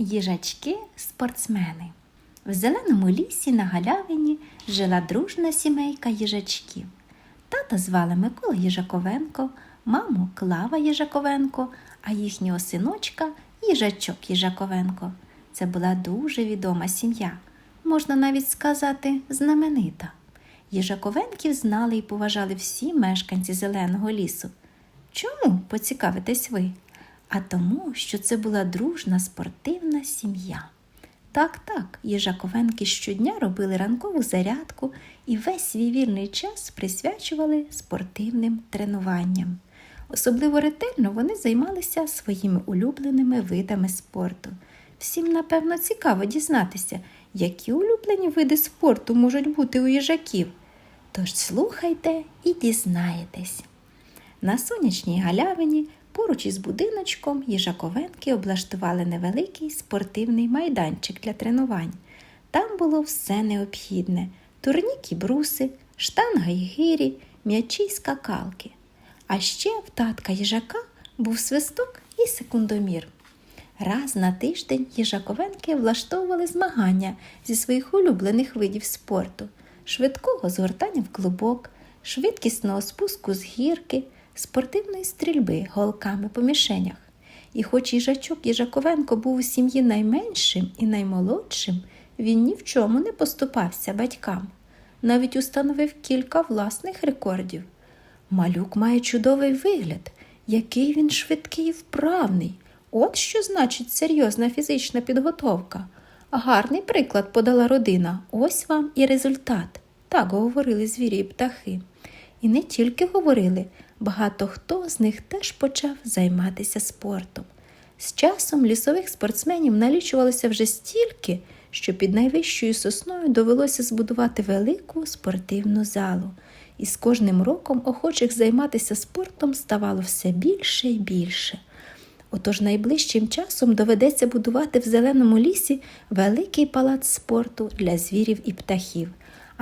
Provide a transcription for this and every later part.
Їжачки-спортсмени. В зеленому лісі на галявині жила дружна сімейка їжачків. Тата звали Микола Їжаковенко, маму Клава Їжаковенко, а їхнього синочка Їжачок Їжаковенко. Це була дуже відома сім'я, можна навіть сказати, знаменита. Їжаковенків знали і поважали всі мешканці зеленого лісу. Чому поцікавитесь ви? А тому, що це була дружна спортивна сім'я. Так, так, їжаковенки щодня робили ранкову зарядку і весь свій вільний час присвячували спортивним тренуванням. Особливо ретельно вони займалися своїми улюбленими видами спорту. Всім, напевно, цікаво дізнатися, які улюблені види спорту можуть бути у їжаків. Тож слухайте і дізнаєтесь. На сонячній галявині поруч із будиночком їжаковенки облаштували невеликий спортивний майданчик для тренувань. Там було все необхідне: турніки бруси, штанга й гирі, м'ячі й скакалки. А ще в татка їжака був свисток і секундомір. Раз на тиждень їжаковенки влаштовували змагання зі своїх улюблених видів спорту, швидкого згортання в клубок, швидкісного спуску з гірки, спортивної стрільби голками по мішенях. І хоч їжачок Їжаковенко був у сім'ї найменшим і наймолодшим, він ні в чому не поступався батькам, навіть установив кілька власних рекордів. Малюк має чудовий вигляд, який він швидкий і вправний. От що значить серйозна фізична підготовка. Гарний приклад подала родина. Ось вам і результат. Так говорили звірі і птахи. І не тільки говорили, багато хто з них теж почав займатися спортом. З часом лісових спортсменів налічувалося вже стільки, що під найвищою сосною довелося збудувати велику спортивну залу. І з кожним роком охочих займатися спортом ставало все більше і більше. Отож найближчим часом доведеться будувати в зеленому лісі великий палац спорту для звірів і птахів.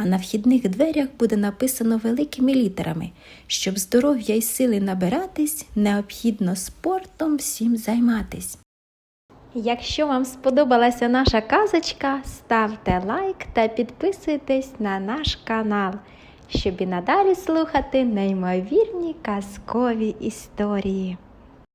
А на вхідних дверях буде написано великими літерами, щоб здоров'я і сили набиратись, необхідно спортом всім займатись. Якщо вам сподобалася наша казочка, ставте лайк та підписуйтесь на наш канал, щоб і надалі слухати неймовірні казкові історії.